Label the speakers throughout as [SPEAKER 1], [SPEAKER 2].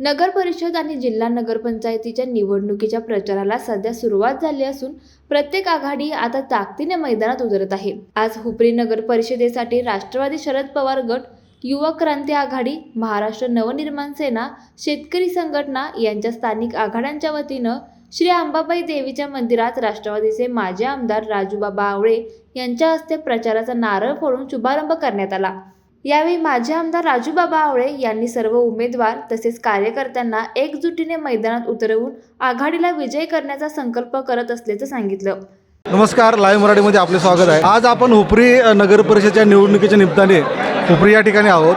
[SPEAKER 1] नगर परिषद आणि जिल्हा नगरपंचायतीच्या निवडणुकीच्या प्रचाराला सध्या सुरुवात झाली असून प्रत्येक आघाडी आता ताकदीने मैदानात उतरत आहे. आज हुपरी नगर परिषदेसाठी राष्ट्रवादी शरद पवार गट युवा क्रांती आघाडी महाराष्ट्र नवनिर्माण सेना शेतकरी संघटना यांच्या स्थानिक आघाड्यांच्या वतीनं श्री अंबाबाई देवीच्या मंदिरात राष्ट्रवादीचे माजी आमदार राजूबाबा आवळे यांच्या हस्ते प्रचाराचा नारळ फोडून शुभारंभ करण्यात आला. यावेळी माजी आमदार राजूबाबा आवळे यांनी सर्व उमेदवार तसेच कार्यकर्त्यांना एकजुटीने मैदानात उतरवून आघाडीला विजय करण्याचा संकल्प करत असल्याचं सांगितलं.
[SPEAKER 2] नमस्कार लाईव्ह मराठीमध्ये आपले स्वागत आहे. आज आपण हुपरी नगर परिषदेच्या निवडणुकीच्या निमित्ताने हुपरी या ठिकाणी आहोत.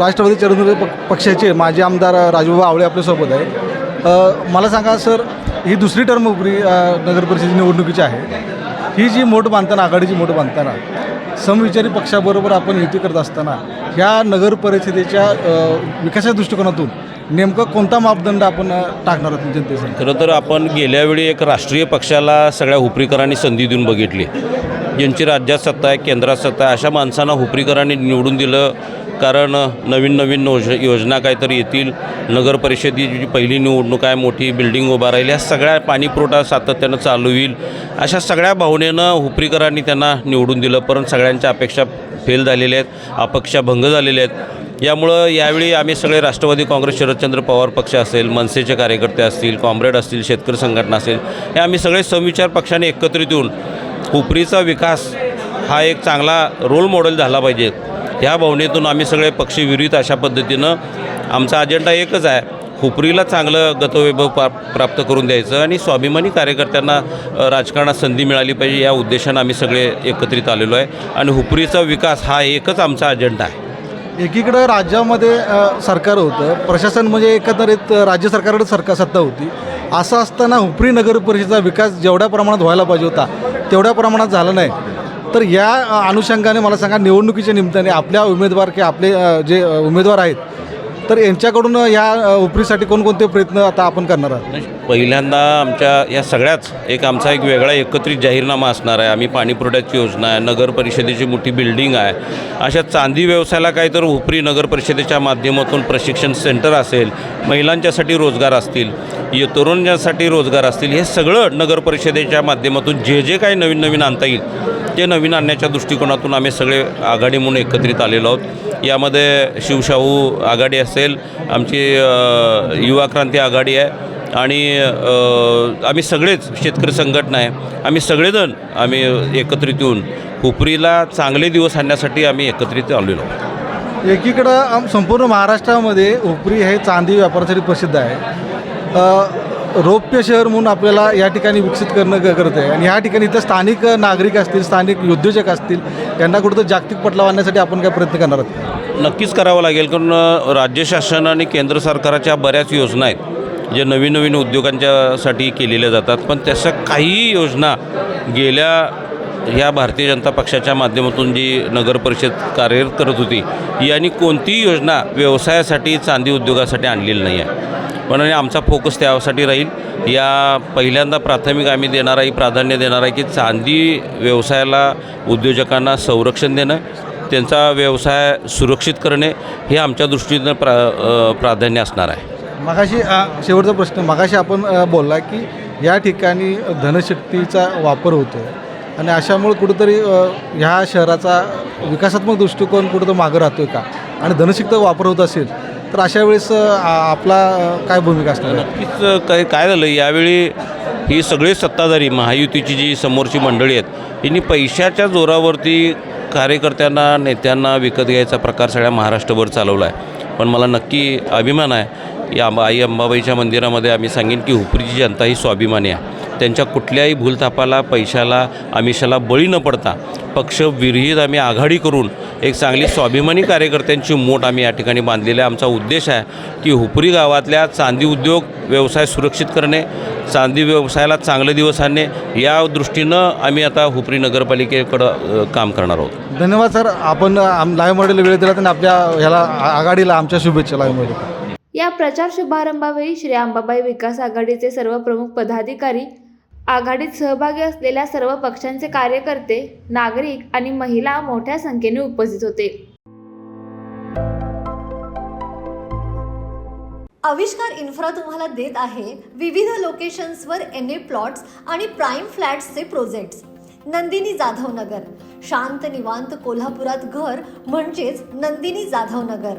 [SPEAKER 2] राष्ट्रवादी चरंद्र पक्षाचे माजी आमदार राजूबाबा आवळे आपल्यासोबत आहे मला सांगा सर ही दुसरी टर्म हुपरी नगर परिषदेची निवडणुकीची आहे. ही जी मोठ बांधताना आघाडीची मोठ बांधताना समविचारी पक्षाबरोबर आपण युती करत असताना ह्या नगर परिषदेच्या विकासाच्या दृष्टिकोनातून नेमकं कोणता मापदंड आपण टाकणार आहोत जनतेसाठी?
[SPEAKER 3] खरं तर आपण गेल्या वेळी एक राष्ट्रीय पक्षाला सगळ्या हुपरीकरांनी संधी देऊन बघितली. ज्यांची राज्यात सत्ता आहे केंद्रात सत्ता आहे अशा माणसांना हुपरीकरांनी निवडून दिलं कारण नवीन नवीन योज योजना काहीतरी येतील. नगर परिषदेची जी पहिली निवडणूक आहे मोठी बिल्डिंग उभा राहील ह्या सगळ्या पाणीपुरवठा सातत्यानं चालू होईल. अशा सगळ्या भावनेनं हुपरीकरांनी त्यांना निवडून दिलं. परंतु सगळ्यांच्या अपेक्षा फेल झालेल्या आहेत अपेक्षा भंग झालेल्या आहेत. यामुळं यावेळी आम्ही सगळे राष्ट्रवादी काँग्रेस शरदचंद्र पवार पक्ष असेल मनसेचे कार्यकर्ते असतील कॉम्रेड असतील शेतकरी संघटना असेल हे आम्ही सगळे समविचार पक्षाने एकत्रित येऊन हुपरीचा विकास हा एक चांगला रोल मॉडेल झाला पाहिजे. ह्या भावनेतून आम्ही सगळे पक्षविरहित अशा पद्धतीनं आमचा अजेंडा एकच आहे. हुपरीला चांगलं गतवैभव प्रा प्राप्त करून द्यायचं आणि स्वाभिमानी कार्यकर्त्यांना राजकारणात संधी मिळाली पाहिजे या उद्देशानं आम्ही सगळे एकत्रित आलेलो आहे. आणि हुपरीचा विकास हा एकच आमचा अजेंडा आहे.
[SPEAKER 2] एकीकडं राज्यामध्ये सरकार होतं प्रशासन म्हणजे एकंदरीत राज्य सरकारकडे सरकार सत्ता होती. असं असताना हुपरी नगर परिषदेचा विकास जेवढ्या प्रमाणात व्हायला पाहिजे होता तेवढ्या प्रमाणात झाला नाही. तर या अनुषंगाने मला सांगा निवडणुकीच्या निमित्ताने आपल्या उमेदवार की आपले जे उमेदवार आहेत तर यांच्याकडून या उपरीसाठी कोणकोणते प्रयत्न आता आपण करणार आहात?
[SPEAKER 3] पहिल्यांदा आमच्या या सगळ्याच एक आमचा एक वेगळा एकत्रित जाहीरनामा असणार आहे. आम्ही पाणी पुरवठ्याची योजना आहे नगर परिषदेची मोठी बिल्डिंग आहे. अशा चांदी व्यवसायाला काही तर उपरी नगर परिषदेच्या माध्यमातून प्रशिक्षण सेंटर असेल महिलांच्यासाठी रोजगार असतील य तरुणांसाठी रोजगार असतील हे सगळं नगर परिषदेच्या माध्यमातून जे जे काही नवीन नवीन आणता येईल ते नवीन आणण्याच्या दृष्टिकोनातून आम्ही सगळे आघाडी म्हणून एकत्रित आलेलो आहोत. यामध्ये शिवशाहू आघाडी असेल आमची युवा क्रांती आघाडी आहे. आणि आम्ही सगळेच शेतकरी संघटना आहे. आम्ही सगळेजण आम्ही एकत्रित येऊन हुपरीला चांगले दिवस आणण्यासाठी आम्ही एकत्रित आलेलो आहोत.
[SPEAKER 2] एकीकडं आम संपूर्ण महाराष्ट्रामध्ये हुपरी हे चांदी व्यापारासाठी प्रसिद्ध आहे. रौप्य शहर म्हणून आपल्याला या ठिकाणी विकसित करणं ग- गरज आहे. आणि ह्या ठिकाणी इथं स्थानिक नागरिक असतील स्थानिक उद्योजक असतील यांना कुठं जागतिक पटलाव आणण्यासाठी आपण काय प्रयत्न करणार आहोत?
[SPEAKER 3] नक्कीच करावं लागेल कारण राज्य शासन आणि केंद्र सरकारच्या बऱ्याच योजना आहेत. जे नवीन नवीन उद्योगांच्यासाठी केलेल्या जातात. पण त्याच्या काही योजना गेल्या ह्या भारतीय जनता पक्षाच्या माध्यमातून जी नगर परिषद कार्यरत करत होती यांनी कोणतीही योजना व्यवसायासाठी चांदी उद्योगासाठी आणलेली नाही आहे. पण आमचा फोकस त्यासाठी राहील. या पहिल्यांदा प्राथमिक आम्ही देणार आहे प्राधान्य देणार आहे की चांदी व्यवसायाला उद्योजकांना संरक्षण देणं त्यांचा व्यवसाय सुरक्षित करणे हे आमच्या दृष्टीनं प्रा प्राधान्य असणार आहे.
[SPEAKER 2] मगाशी अ, शेवटचा प्रश्न मगाशी आपण अ, बोलला की या ठिकाणी धनशक्तीचा वापर होतो आणि अशामुळे कुठंतरी अ, ह्या शहराचा विकासात्मक दृष्टिकोन कुठं मागं राहतो का? आणि धनशक्तीचा वापर होत असेल तर अशा वेळेस अ, आ- आपला अ, काय भूमिका असणार आहे?
[SPEAKER 3] नक्कीच काय काय झालं? यावेळी ही सगळे सत्ताधारी महायुतीची जी समोरची मंडळी आहेत यांनी पैशाच्या जोरावरती कार्यकर्त्यांना नेत्यांना विकत घ्यायचा प्रकार सगळ्या महाराष्ट्रभर चालवला आहे पण मला नक्की अभिमान आहे या आई अंबाबाईच्या मंदिरामध्ये आम्ही सांगेन की हुपरीची जनता ही स्वाभिमानी आहे. त्यांच्या कुठल्याही भूलथापाला पैशाला आमिषाला बळी न पडता पक्षविरहित आम्ही आघाडी करून एक चांगली स्वाभिमानी कार्यकर्त्यांची मोठ आम्ही या ठिकाणी बांधलेली आहे. आमचा उद्देश आहे की हुपरी गावातल्या चांदी उद्योग व्यवसाय सुरक्षित करणे चांदी व्यवसायाला चांगले दिवस आणणे या दृष्टीनं आम्ही आता हुपरी नगरपालिकेकडं काम करणार आहोत.
[SPEAKER 2] धन्यवाद सर. आपण आम लाईव्ह मॉडेल वेळ दिला आणि आपल्या ह्याला आघाडीला आमच्या शुभेच्छा लाईव्ह मॉडेल
[SPEAKER 1] या प्रचार शुभारंभावेळी श्री अंबाबाई विकास आघाडीचे सर्व प्रमुख पदाधिकारी आघाडीत सहभागी असलेल्या सर्व पक्षांचे कार्यकर्ते नागरिक आणि महिला मोठ्या संख्येने उपस्थित होते.
[SPEAKER 4] आविष्कार इन्फ्रा तुम्हाला देत आहे विविध लोकेशन्सवर एन ए प्लॉट्स आणि प्राईम फ्लॅट्सचे प्रोजेक्ट्स. नंदिनी जाधव नगर शांत निवांत कोल्हापुरात घर म्हणजेच नंदिनी जाधव नगर